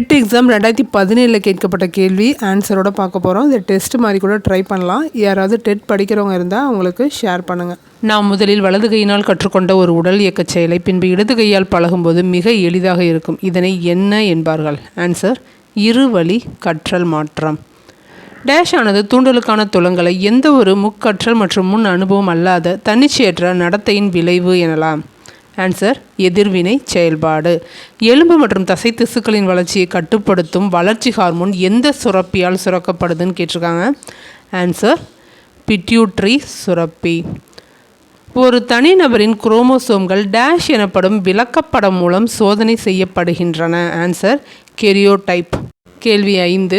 TET exam ரெண்டாயிரத்தி பதினேழில் கேட்கப்பட்ட கேள்வி ஆன்சரோட பார்க்க போகிறோம் இந்த டெஸ்ட் மாதிரி கூட ட்ரை பண்ணலாம். யாராவது டெட் படிக்கிறவங்க இருந்தால் அவங்களுக்கு ஷேர் பண்ணுங்கள் நாம் முதலில் வலது கையினால் கற்றுக்கொண்ட ஒரு உடல் இயக்கச் செயலை பின்பு இடது கையால் பழகும்போது மிக எளிதாக இருக்கும். இதனை என்ன என்பார்கள்? ஆன்சர் இருவழி கற்றல் மாற்றம். டேஷ் ஆனது தூண்டலுக்கான துளங்களை எந்த ஒரு முக்கற்றல் மற்றும் முன் அனுபவம் அல்லாத தன்னிச்சையற்ற நடத்தையின் விளைவு எனலாம். ஆன்சர் எதிர்வினை செயல்பாடு. எலும்பு மற்றும் தசை திசுக்களின் வளர்ச்சியை கட்டுப்படுத்தும் வளர்ச்சி ஹார்மோன் எந்த சுரப்பியால் சுரக்கப்படுதுன்னு கேட்டிருக்காங்க? ஆன்சர் பிட்யூட்ரி சுரப்பி. ஒரு தனிநபரின் குரோமோசோம்கள் டேஷ் எனப்படும் விளக்கப்படம் மூலம் சோதனை செய்யப்படுகின்றன. ஆன்சர் கெரியோடைப் கேள்வி ஐந்து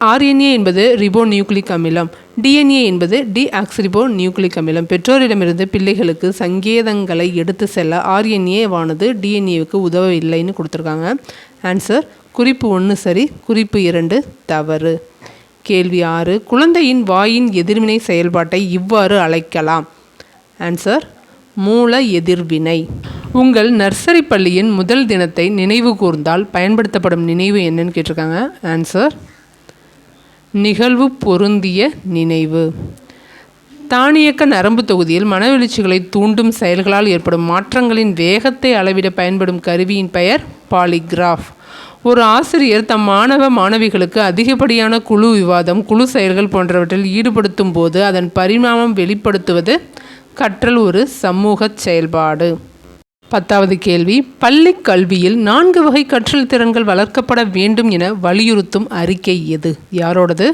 ஆர்என்ஏ என்பது ரிபோ நியூக்ளிக் அமிலம். டிஎன்ஏ என்பது டி ஆக்சிரிபோ நியூக்ளிக் அமிலம். பெற்றோரிடமிருந்து பிள்ளைகளுக்கு சங்கேதங்களை எடுத்து செல்ல ஆர்என்ஏவானது டிஎன்ஏவுக்கு உதவவில்லைன்னு கொடுத்துருக்காங்க. ஆன்சர் குறிப்பு ஒன்று சரி குறிப்பு இரண்டு தவறு. கேள்வி ஆறு குழந்தையின் வாயின் எதிர்வினை செயல்பாட்டை இவ்வாறு அழைக்கலாம். ஆன்சர் மூல எதிர்வினை. உங்கள் நர்சரி பள்ளியின் முதல் தினத்தை நினைவு கூர்ந்தால் பயன்படுத்தப்படும் நினைவு என்னன்னு கேட்டிருக்காங்க. ஆன்சர் நிகழ்வு பொருந்திய நினைவு. தானியக்க நரம்பு தொகுதியில் மனவெழுச்சிகளை தூண்டும் செயல்களால் ஏற்படும் மாற்றங்களின் வேகத்தை அளவிட பயன்படும் கருவியின் பெயர் பாலிகிராஃப். ஒரு ஆசிரியர் தம் மாணவ மாணவிகளுக்கு அதிகப்படியான குழு விவாதம் குழு செயல்கள் போன்றவற்றில் ஈடுபடுத்தும் போது அதன் பரிணாமம் வெளிப்படுத்துவது கற்றல் ஒரு சமூக செயல்பாடு. பத்தாவது கேள்வி பள்ளி கல்வியில் நான்கு வகை கற்றல் திறன்கள் வளர்க்கப்பட வேண்டும் என வலியுறுத்தும் அறிக்கை எது? யாரோடது?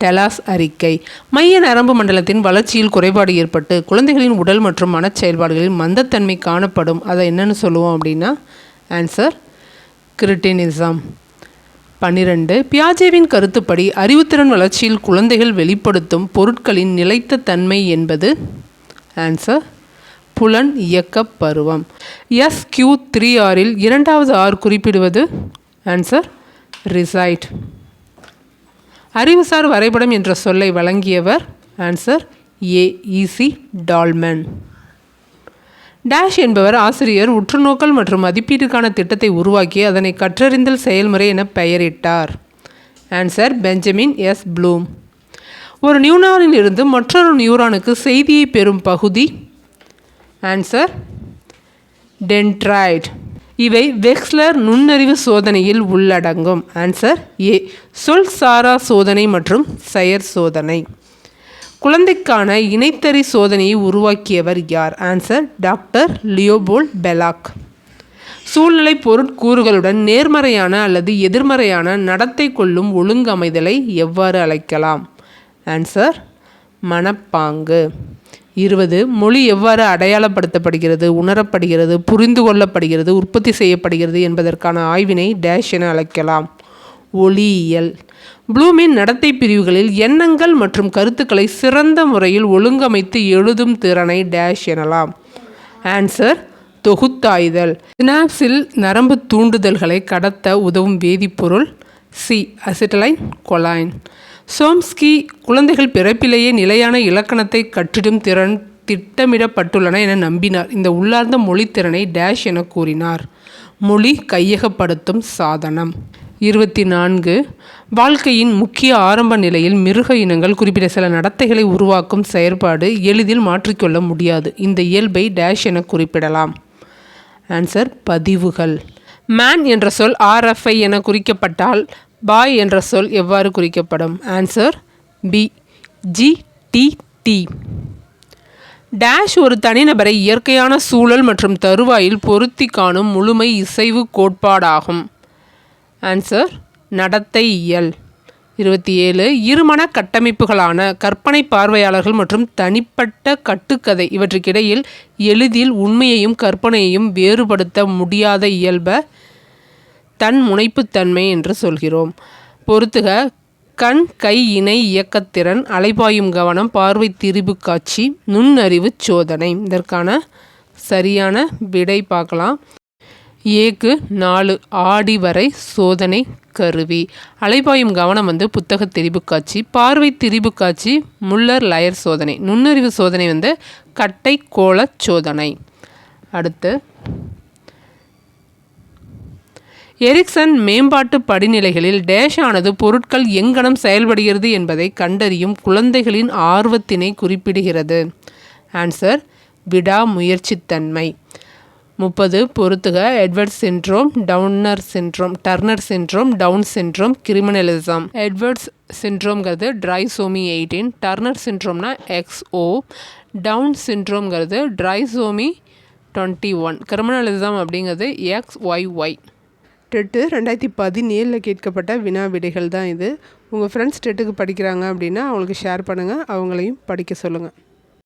டெலாஸ் அறிக்கை. மைய நரம்பு மண்டலத்தின் வளர்ச்சியில் குறைபாடு ஏற்பட்டு குழந்தைகளின் உடல் மற்றும் மனச் செயல்பாடுகளில் மந்தத்தன்மை காணப்படும். அதை என்னென்னு சொல்லுவோம் அப்படின்னா ஆன்சர் கிரிட்டினிசம் பன்னிரண்டு பியாஜேவின் கருத்துப்படி அறிவுத்திறன் வளர்ச்சியில் குழந்தைகள் வெளிப்படுத்தும் பொருட்களின் நிலைத்த தன்மை என்பது ஆன்சர் புலன் இயக்க பருவம். எஸ் கியூ த்ரீ ஆரில் இரண்டாவது ஆர் குறிப்பிடுவது? ஆன்சர் ரிசைட் அறிவுசார் வரைபடம் என்ற சொல்லை வழங்கியவர் answer A E C Tolman dash என்பவர் ஆசிரியர் உற்றுநோக்கல் மற்றும் மதிப்பீட்டுக்கான திட்டத்தை உருவாக்கி அதனை கற்றறிந்தல் செயல்முறை என பெயரிட்டார். ஆன்சர் பெஞ்சமின் எஸ் ப்ளூம் ஒரு நியூரானில் இருந்து மற்றொரு நியூரானுக்கு செய்தியை பெறும் பகுதி ஆன்சர் டென்ட்ராய்ட் இவை வெக்ஸ்லர் நுண்ணறிவு சோதனையில் உள்ளடங்கும். ஆன்சர் ஏ சொல் சாரா சோதனை மற்றும் செயற் சோதனை. குழந்தைக்கான இணைத்தறி சோதனையை உருவாக்கியவர் யார்? ஆன்சர் டாக்டர் லியோபோல் பெலாக் சூழ்நிலை பொருட்கூறுகளுடன் நேர்மறையான அல்லது எதிர்மறையான நடத்தை கொள்ளும் ஒழுங்கமைதலை எவ்வாறு அழைக்கலாம்? ஆன்சர் மனப்பாங்கு. இருபது மொழி எவ்வாறு அடையாளப்படுத்தப்படுகிறது உணரப்படுகிறது புரிந்து கொள்ளப்படுகிறது உற்பத்தி செய்யப்படுகிறது என்பதற்கான ஆய்வினை டேஷ் என அழைக்கலாம். ஒளியியல். ப்ளூமின் நடத்தை பிரிவுகளில் எண்ணங்கள் மற்றும் கருத்துக்களை சிறந்த முறையில் ஒழுங்கமைத்து எழுதும் திறனை டேஷ் எனலாம். ஆன்சர் தொகுத்தாய்தல். சினாப்ஸில் நரம்பு தூண்டுதல்களை கடத்த உதவும் வேதிப்பொருள் சி அசிட்டலைன் கொலாயின் சோம்ஸ்கி குழந்தைகள் பிறப்பிலேயே நிலையான இலக்கணத்தை கற்றிடும் திறன் திட்டமிடப்பட்டுள்ளன என நம்பினார். இந்த உள்ளார்ந்த மொழித்திறனை டேஷ் என கூறினார். மொழி கையகப்படுத்தும் சாதனம். இருபத்தி நான்கு வாழ்க்கையின் முக்கிய ஆரம்ப நிலையில் மிருக இனங்கள் குறிப்பிட்ட சில நடத்தைகளை உருவாக்கும் செயற்பாடு எளிதில் மாற்றிக்கொள்ள முடியாது. இந்த இயல்பை டேஷ் என குறிப்பிடலாம். ஆன்சர் பதிவுகள். மேன் என்ற சொல் ஆர்எஃப்ஐ என குறிக்கப்பட்டால் பாய் என்ற சொல் எவ்வாறு குறிக்கப்படும்? Answer B G T T dash ஒரு தனிநபரை இயற்கையான சூழல் மற்றும் தருவாயில் பொருத்தி காணும் முழுமை இசைவு கோட்பாடாகும். ஆன்சர் நடத்தை இயல். இருபத்தி ஏழு இருமன கட்டமைப்புகளான கற்பனை பார்வையாளர்கள் மற்றும் தனிப்பட்ட கட்டுக்கதை இவற்றுக்கிடையில் எளிதில் உண்மையையும் கற்பனையையும் வேறுபடுத்த முடியாத இயல்பை தன் முனைப்புத்தன்மை என்று சொல்கிறோம். பொறுத்துக கண் கை இணை இயக்கத்திறன் அலைபாயும் கவனம் பார்வை திரிபு காட்சி நுண்ணறிவு சோதனை. இதற்கான சரியான விடை பார்க்கலாம். ஏக்கு நாலு ஆடி வரை சோதனை கருவி. அலைபாயும் கவனம் வந்து புத்தக திரிபு காட்சி பார்வை திரிபு காட்சி முள்ளர் லயர் சோதனை. நுண்ணறிவு சோதனை வந்து கட்டை கோள சோதனை. அடுத்து எரிக்சன் மேம்பாட்டு படிநிலைகளில் டேஷ் ஆனது பொருட்கள் எங்கனம் செயல்படுகிறது என்பதை கண்டறியும் குழந்தைகளின் ஆர்வத்தினை குறிப்பிடுகிறது. ஆன்சர் விடாமுயற்சித்தன்மை முப்பது பொறுத்துக Edward syndrome Downer syndrome Turner syndrome Down syndrome criminalism Edwards சின்ட்ரோம்ங்கிறது trisomy eighteen Turner சின்ட்ரோம்னா எக்ஸ்ஓ டவுன் சின்ட்ரோம்ங்கிறது ட்ரைசோமி டுவெண்ட்டி ஒன் கிரிமினலிசம் அப்படிங்கிறது எக்ஸ் ஒய் ஒய் டெட்டு ரெண்டாயிரத்தி பதினேழில் கேட்கப்பட்ட வினா விடைகள் தான் இது. உங்கள் ஃப்ரெண்ட்ஸ் டெட்டுக்கு படிக்கிறாங்க அப்படின்னா அவங்களுக்கு ஷேர் பண்ணுங்கள் அவங்களையும் படிக்க சொல்லுங்கள்